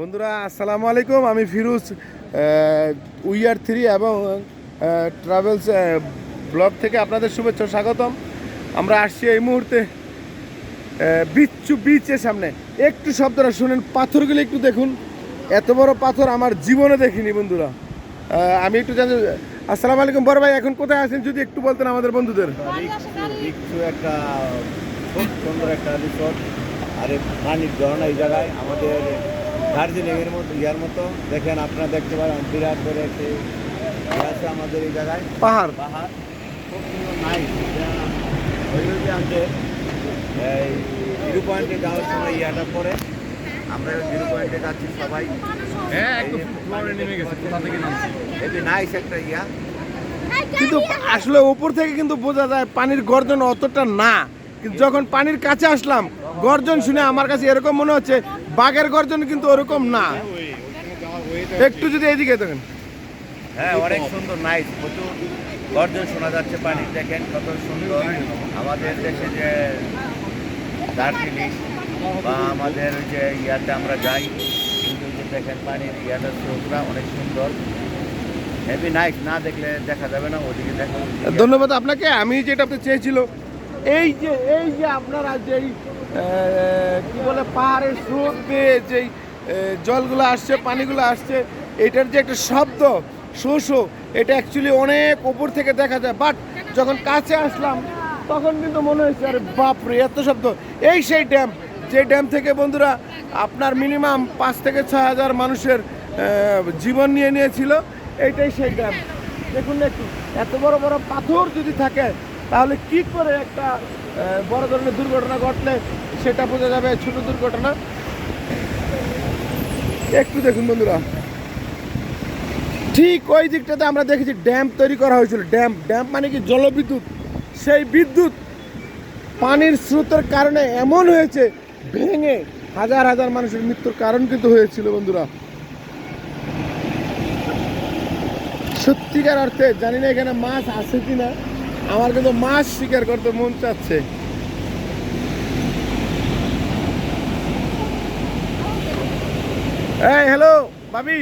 বন্ধুরা, আসসালামু আলাইকুম। আমি ফিরুজ উইয়ার থ্রি এবং ট্রাভেলস ব্লগ থেকে আপনাদের শুভেচ্ছা স্বাগতম। আমরা আসছি এই মুহূর্তে বিচ্ছু বিচের সামনে। একটু শব্দটা শুনেন, পাথরগুলো একটু দেখুন। এত বড় পাথর আমার জীবনে দেখিনি বন্ধুরা। আমি একটু জানি আসসালামু আলাইকুম, বড় ভাই, এখন কোথায় আছেন? যদি একটু বলতেন আমাদের বন্ধুদের। একটু, খুব সুন্দর একটা রিসোর্ট আর পানির ঝর্ণা এই জায়গায়। আমাদের দার্জিলিং এর মতো ইয়ার মতো। দেখেন আপনারা দেখতে পারেন বিরাট করে একটি আছে আমাদের এই জায়গায়। পাহাড়। পাহাড়। খুব সুন্দর নাই ওই আমাদের এই জিরো পয়েন্টে যাওয়ার সময় ইয়াটা পরে আমরা জিরো পয়েন্টে যাচ্ছি সবাই। হ্যাঁ একদম নেমে গেছে কোথা থেকে নামছি? এই নাইস একটা ইয়া। কিন্তু আসলে উপর থেকে কিন্তু বোঝা যায় পানির গর্জন অতটা না। কিন্তু যখন পানির কাছে আসলাম গর্জন শুনে আমার কাছে এরকম মনে হচ্ছে বাঘের গর্জন কিন্তু ওরকম না। একটু যদি এইদিকে দেখেন। হ্যাঁ অনেক সুন্দর নাইস প্রচুর গর্জন শোনা যাচ্ছে পানি। দেখেন কত সুন্দর আমাদের দেশে যে দার্জিলিং বা আমাদের যে ইয়াতে আমরা যাই কিন্তু যে দেখেন পানির ইয়াটার স্রোতটা অনেক সুন্দর। হেভি নাইস না দেখলে দেখা যাবে না ওদিকে দেখা ধন্যবাদ আপনাকে। আমি যেটা চেয়েছিল এই যে এই যে আপনারা যেই কি বলে, পাহাড়ের স্রোত বেয়ে যেই জলগুলো আসছে, পানিগুলো আসছে, এটার যে একটা শব্দ শো শো এটা অ্যাকচুয়ালি অনেক উপর থেকে দেখা যায়। বাট যখন কাছে আসলাম, তখন কিন্তু মনে হয়েছে, আরে বাপরে, এত শব্দ। এই সেই ড্যাম, যে ড্যাম থেকে বন্ধুরা, আপনার মিনিমাম পাঁচ থেকে ছয় হাজার মানুষের জীবন নিয়ে নিয়েছিল এইটাই সেই ড্যাম। দেখুন একটু, এত বড় বড় পাথর যদি থাকে তাহলে কি করে একটা বড় ধরনের দুর্ঘটনা ঘটলে সেটা বোঝা যাবে ছোট দুর্ঘটনা? একটু দেখুন বন্ধুরা। ঠিক ওই দিকটাতে আমরা দেখেছি, ড্যাম তৈরি করা হয়েছিল। ড্যাম ড্যাম মানে কি? জলবিদ্যুৎ। সেই বিদ্যুৎ পানির স্রোতের কারণে এমন হয়েছে, ভেঙে হাজার হাজার মানুষের মৃত্যুর কারণ কিন্তু হয়েছিল বন্ধুরা। সত্যিকার অর্থে জানি না এখানে মাছ আছে কিনা। আমার কিন্তু মাছ শিকার করতে মন চাচ্ছে। এই হ্যালো ভাবি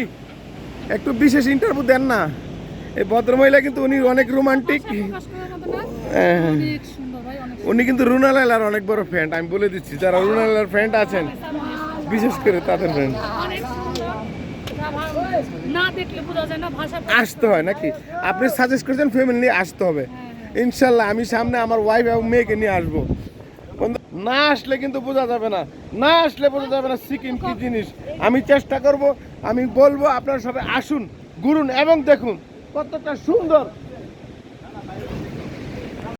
একটু বিশেষ ইন্টারভিউ দেন না। এই ভদ্রমহিলা কিন্তু উনি অনেক রোমান্টিক হ্যাঁ। অনেক উনি কিন্তু রুনালাইলার অনেক বড় ফ্রেন্ড আমি বলে দিচ্ছি যারা রুনালাইলার ফ্রেন্ড আছেন বিশেষ করে তাদের ফ্রেন্ড আসতে হয় নাকি? আপনি সাজেস্ট করছেন ফ্যামিলি আসতে হবে। ইনশাল্লাহ আমি সামনে আমার ওয়াইফ এবং মেয়েকে নিয়ে আসব। না আসলে কিন্তু বোঝা যাবে না। না আসলে বোঝা যাবে না সিকিম কি জিনিস। আমি চেষ্টা করব, আমি বলব আপনারা সবাই আসুন, ঘুরুন এবং দেখুন কতটা সুন্দর।